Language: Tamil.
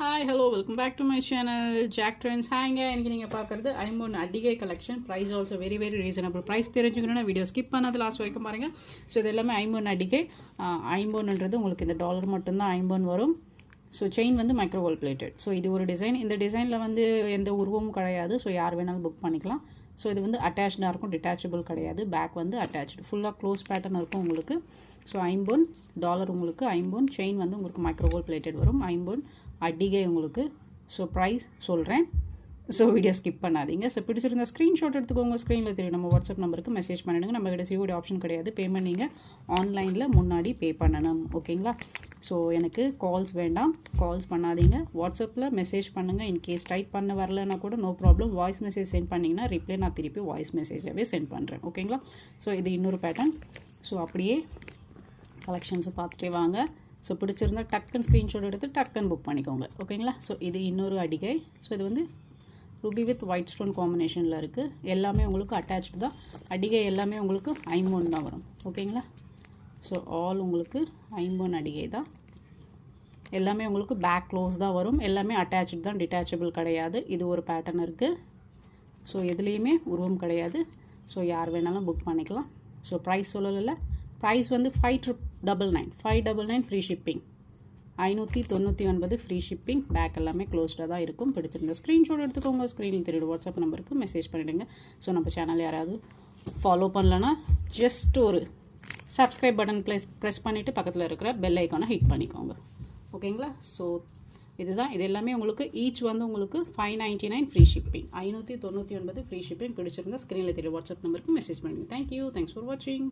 Hi hello welcome back to my channel Jack Trends ஹாய்ங்க எனக்கு நீங்கள் பார்க்குறது ஐம்பொன் அடிகை collection price also very very reasonable price தெரிஞ்சுக்கணும்னா வீடியோ ஸ்கிப் பண்ணது லாஸ்ட் வரைக்கும் பாருங்கள் ஸோ இது எல்லாமே ஐம்பொன் அடிகை. ஐம்பொன்ன்றது உங்களுக்கு இந்த டாலர் மட்டும்தான் ஐம்பொன் வரும். ஸோ செயின் வந்து மைக்ரோவோல் பிளேட்டட் ஸோ இது ஒரு டிசைன் இந்த டிசைனில் வந்து எந்த உருவமும் கிடையாது. ஸோ யார் வேணாலும் புக் பண்ணிக்கலாம். ஸோ இது வந்து அட்டாச்சாக இருக்கும் டிட்டாச்சபிள் கிடையாது. பேக் வந்து அட்டாச்சு ஃபுல்லாக க்ளோஸ் பேட்டர்ன் இருக்கும் உங்களுக்கு. ஸோ ஐம்பொன் டாலர் உங்களுக்கு ஐம்பொன் செயின் வந்து உங்களுக்கு மைக்ரோவோல் பிளேட்டட் வரும். ஐம்பொன் அடிகை உங்களுக்கு. ஸோ ப்ரைஸ் சொல்கிறேன் ஸோ வீடியோ ஸ்கிப் பண்ணாதீங்க. ஸோ பிடிச்சிருந்த ஸ்க்ரீன்ஷாட் எடுத்துக்கோங்க. ஸ்க்ரீனில் தெரியும். நம்ம வாட்ஸ்அப் நம்பருக்கு மெசேஜ் பண்ணிடுங்க நம்ம கிட்ட சிஓடி ஆப்ஷன் கிடையாது. பேமெண்ட் நீங்கள் ஆன்லைனில் முன்னாடி பே பண்ணணும். ஓகேங்களா ஸோ எனக்கு கால்ஸ் வேண்டாம். கால்ஸ் பண்ணாதீங்க. வாட்ஸ்அப்பில் மெசேஜ் பண்ணுங்கள் இன்கேஸ் டைப் பண்ண வரலன்னா கூட no problem voice message sent பண்ணிங்கன்னா ரிப்ளை நான் திருப்பி வாய்ஸ் மெசேஜாகவே சென்ட் பண்ணுறேன் ஓகேங்களா ஸோ இது இன்னொரு பேட்டர்ன் ஸோ அப்படியே கலெக்ஷன்ஸை பார்த்துட்டே வாங்க. ஸோ பிடிச்சிருந்தா டக்குன்னு ஸ்க்ரீன்ஷாட் எடுத்து டக்குன்னு புக் பண்ணிக்கோங்க. ஓகேங்களா ஸோ இது இன்னொரு அடிகை. ஸோ இது வந்து ருபி வித் ஒயிட் ஸ்டோன் காம்பினேஷனில் இருக்குது எல்லாமே உங்களுக்கு அட்டாச்சு தான். அடிகை எல்லாமே உங்களுக்கு ஐம்பொன் தான் வரும். ஓகேங்களா? ஸோ ஆல் உங்களுக்கு ஐம்பொன் அடிகை தான். எல்லாமே உங்களுக்கு பேக் க்ளோஸ் தான் வரும். எல்லாமே அட்டாச்சு தான். டிட்டாச்சபிள் கிடையாது. இது ஒரு பேட்டர்ன் இருக்குது ஸோ எதுலேயுமே உருவம் கிடையாது. ஸோ யார் வேணாலும் புக் பண்ணிக்கலாம். ஸோ ப்ரைஸ் சொல்லலைல்ல ப்ரைஸ் வந்து five trip double nine five double nine free shipping ஐநூற்றி தொண்ணூற்றி ஒன்பது ஃப்ரீ ஷிப்பிங் பேக் எல்லாமே க்ளோஸ்டாக தான் இருக்கும். பிடிச்சிருந்த ஸ்க்ரீன்ஷாட் எடுத்துக்கோங்க. ஸ்க்ரீனில் தெரியுது வாட்ஸ்அப் நம்பருக்கு மெசேஜ் பண்ணிவிடுங்க ஸோ நம்ம சேனல் யாராவது ஃபாலோ பண்ணலன்னா ஜஸ்ட் ஒரு சப்ஸ்கிரைப் பட்டன் ப்ளஸ் ப்ரெஸ் பண்ணிவிட்டு பக்கத்தில் இருக்கிற பெல் ஐக்கானை ஹிட் பண்ணிக்கோங்க. ஓகேங்களா ஸோ இதுதான். இது எல்லாமே உங்களுக்கு ஈச் வந்து உங்களுக்கு five ninety nine free shipping ஐநூற்றி தொண்ணூற்றி ஒன்பது ஃப்ரீ ஷிப்பிங் பிடிச்சிருந்தா ஸ்க்ரீனில் தெரியும் வாட்ஸ்அப் நம்பருக்கு மெசேஜ் பண்ணுங்கள் தேங்க்யூ தேங்க்ஸ் ஃபார் வாட்சிங்